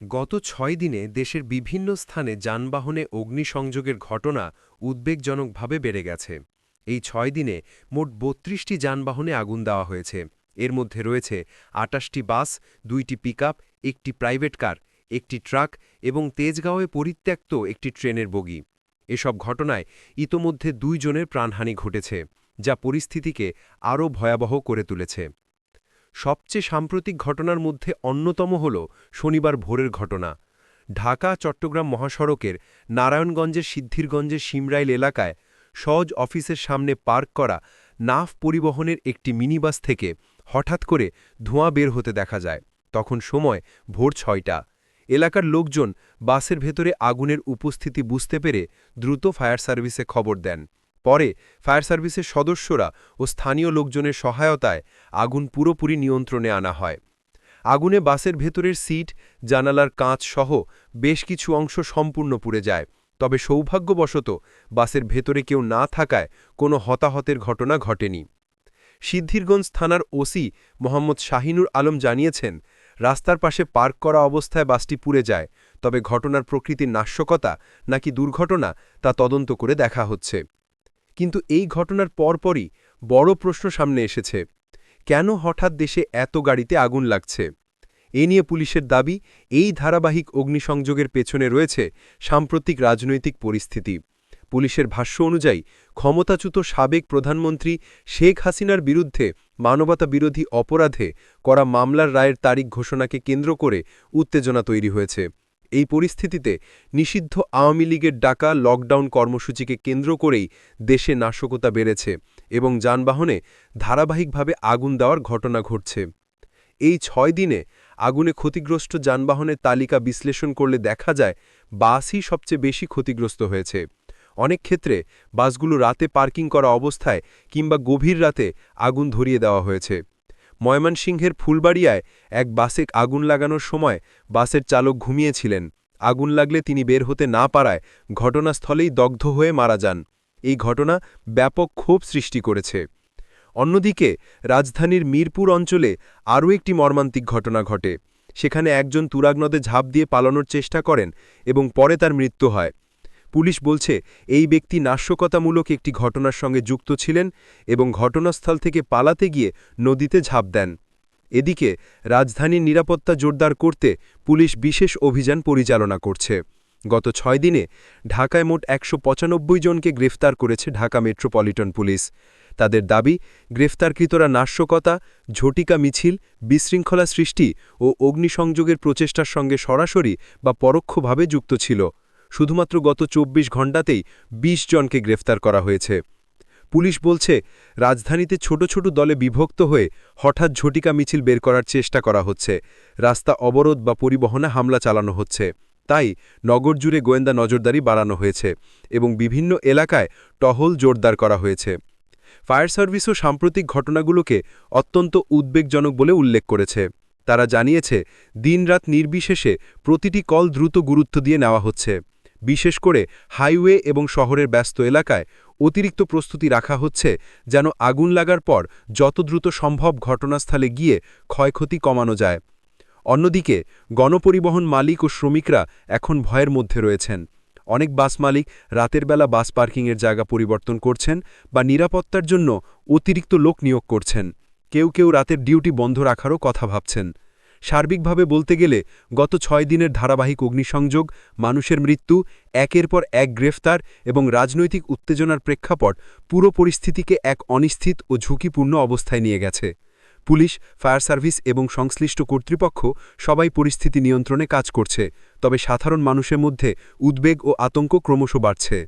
গত ছয় দিনে দেশের বিভিন্ন স্থানে যানবাহনে অগ্নিসংযোগের ঘটনা উদ্বেগজনকভাবে বেড়ে গেছে। এই ছয় দিনে মোট বত্রিশটি যানবাহনে আগুন দেওয়া হয়েছে। এর মধ্যে রয়েছে আটাশটি বাস, দুইটি পিকআপ, একটি প্রাইভেট কার, একটি ট্রাক এবং তেজগাঁওয়ে পরিত্যক্ত একটি ট্রেনের বগি। এসব ঘটনায় ইতোমধ্যে দুইজনের প্রাণহানি ঘটেছে, যা পরিস্থিতিকে আরও ভয়াবহ করে তুলেছে। সবচেয়ে সাম্প্রতিক ঘটনার মধ্যে অন্যতম হল শনিবার ভোরের ঘটনা। ঢাকা, চট্টগ্রাম মহাসড়কের নারায়ণগঞ্জের সিদ্ধিরগঞ্জের সিমরাইল এলাকায় সজ অফিসের সামনে পার্ক করা নাফ পরিবহনের একটি মিনিবাস থেকে হঠাৎ করে ধোঁয়া বের হতে দেখা যায়। তখন সময় ভোর ছয়টা। এলাকার লোকজন বাসের ভেতরে আগুনের উপস্থিতি বুঝতে পেরে দ্রুত ফায়ার সার্ভিসে খবর দেন। পরে ফায়ার সার্ভিসের সদস্যরা ও স্থানীয় লোকজনের সহায়তায় আগুন পুরোপুরি নিয়ন্ত্রণে আনা হয়। আগুনে বাসের ভেতরের সিট, জানালার কাঁচ সহ বেশ কিছু অংশ সম্পূর্ণ পুড়ে যায়। তবে সৌভাগ্যবশত বাসের ভেতরে কেউ না থাকায় কোনো হতাহতের ঘটনা ঘটেনি। সিদ্ধিরগঞ্জ থানার ওসি মোহাম্মদ শাহিনুর আলম জানিয়েছেন, রাস্তার পাশে পার্ক করা অবস্থায় বাসটি পুড়ে যায়, তবে ঘটনার প্রকৃতির নাশ্যকতা নাকি দুর্ঘটনা তা তদন্ত করে দেখা হচ্ছে। কিন্তু এই ঘটনার পরপরই বড় প্রশ্ন সামনে এসেছে। কেন হঠাৎ দেশে এত গাড়িতে আগুন লাগছে? এ নিয়ে পুলিশের দাবি, এই ধারাবাহিক অগ্নিসংযোগের পেছনে রয়েছে সাম্প্রতিক রাজনৈতিক পরিস্থিতি। পুলিশের ভাষ্য অনুযায়ী, ক্ষমতাচ্যুত সাবেক প্রধানমন্ত্রী শেখ হাসিনার বিরুদ্ধে মানবতা বিরোধী অপরাধে করা মামলার রায়ের তারিখ ঘোষণাকে কেন্দ্র করে উত্তেজনা তৈরি হয়েছে। এই পরিস্থিতিতে নিষিদ্ধ আওয়ামী লীগের ডাকা লকডাউন কর্মসূচিকে কেন্দ্র করেই দেশে নাশকতা বেড়েছে এবং যানবাহনে ধারাবাহিকভাবে আগুন দেওয়ার ঘটনা ঘটছে। এই ছয় দিনে আগুনে ক্ষতিগ্রস্ত যানবাহনের তালিকা বিশ্লেষণ করলে দেখা যায়, বাসই সবচেয়ে বেশি ক্ষতিগ্রস্ত হয়েছে। অনেক ক্ষেত্রে বাসগুলো রাতে পার্কিং করা অবস্থায় কিংবা গভীর রাতে আগুন ধরিয়ে দেওয়া হয়েছে। ময়মনসিংহের ফুলবাড়িয়ায় এক বাসে আগুন লাগানোর সময় বাসের চালক ঘুমিয়েছিলেন। আগুন লাগলে তিনি বের হতে না পারায় ঘটনাস্থলেই দগ্ধ হয়ে মারা যান। এই ঘটনা ব্যাপক ক্ষোভ সৃষ্টি করেছে। অন্যদিকে, রাজধানীর মিরপুর অঞ্চলে আরও একটি মর্মান্তিক ঘটনা ঘটে। সেখানে একজন তুরাগ নদে ঝাঁপ দিয়ে পালানোর চেষ্টা করেন এবং পরে তার মৃত্যু হয়। পুলিশ বলছে, এই ব্যক্তি নাশকতামূলক একটি ঘটনার সঙ্গে যুক্ত ছিলেন এবং ঘটনাস্থল থেকে পালাতে গিয়ে নদীতে ঝাঁপ দেন। এদিকে, রাজধানীর নিরাপত্তা জোরদার করতে পুলিশ বিশেষ অভিযান পরিচালনা করছে। গত ছয় দিনে ঢাকায় মোট একশো পঁচানব্বই জনকে গ্রেফতার করেছে ঢাকা মেট্রোপলিটন পুলিশ। তাদের দাবি, গ্রেফতারকৃতরা নাশকতা, ঝটিকা মিছিল, বিশৃঙ্খলা সৃষ্টি ও অগ্নিসংযোগের প্রচেষ্টার সঙ্গে সরাসরি বা পরোক্ষভাবে যুক্ত ছিল। শুধুমাত্র গত ২৪ ঘণ্টাতেই ২০ জনকে গ্রেফতার করা হয়েছে। পুলিশ বলছে, রাজধানীতে ছোট ছোট দলে বিভক্ত হয়ে হঠাৎ ঝটিকা মিছিল বের করার চেষ্টা করা হচ্ছে। রাস্তা অবরোধ বা পরিবহনে হামলা চালানো হচ্ছে। তাই নগর জুড়ে গোয়েন্দা নজরদারি বাড়ানো হয়েছে এবং বিভিন্ন এলাকায় টহল জোরদার করা হয়েছে। ফায়ার সার্ভিসও সাম্প্রতিক ঘটনাগুলোকে অত্যন্ত উদ্বেগজনক বলে উল্লেখ করেছে। তারা জানিয়েছে, দিনরাত নির্বিশেষে প্রতিটি কল দ্রুত গুরুত্ব দিয়ে নেওয়া হচ্ছে। বিশেষ করে হাইওয়ে এবং শহরের ব্যস্ত এলাকায় অতিরিক্ত প্রস্তুতি রাখা হচ্ছে যেন আগুন লাগার পর যত দ্রুত সম্ভব ঘটনাস্থলে গিয়ে ক্ষয়ক্ষতি কমানো যায়। অন্যদিকে, গণপরিবহন মালিক ও শ্রমিকরা এখন ভয়ের মধ্যে রয়েছেন। অনেক বাস মালিক রাতের বেলা বাস পার্কিংয়ের জায়গা পরিবর্তন করছেন বা নিরাপত্তার জন্য অতিরিক্ত লোক নিয়োগ করছেন। কেউ কেউ রাতের ডিউটি বন্ধ রাখারও কথা ভাবছেন। সার্বিকভাবে বলতে গেলে গত ছয় দিনের ধারাবাহিক অগ্নিসংযোগ, মানুষের মৃত্যু, একের পর এক গ্রেফতার এবং রাজনৈতিক উত্তেজনার প্রেক্ষাপট পুরো পরিস্থিতিকে এক অনিশ্চিত ও ঝুঁকিপূর্ণ অবস্থায় নিয়ে গেছে। পুলিশ, ফায়ার সার্ভিস এবং সংশ্লিষ্ট কর্তৃপক্ষ সবাই পরিস্থিতি নিয়ন্ত্রণে কাজ করছে, তবে সাধারণ মানুষের মধ্যে উদ্বেগ ও আতঙ্ক ক্রমশ বাড়ছে।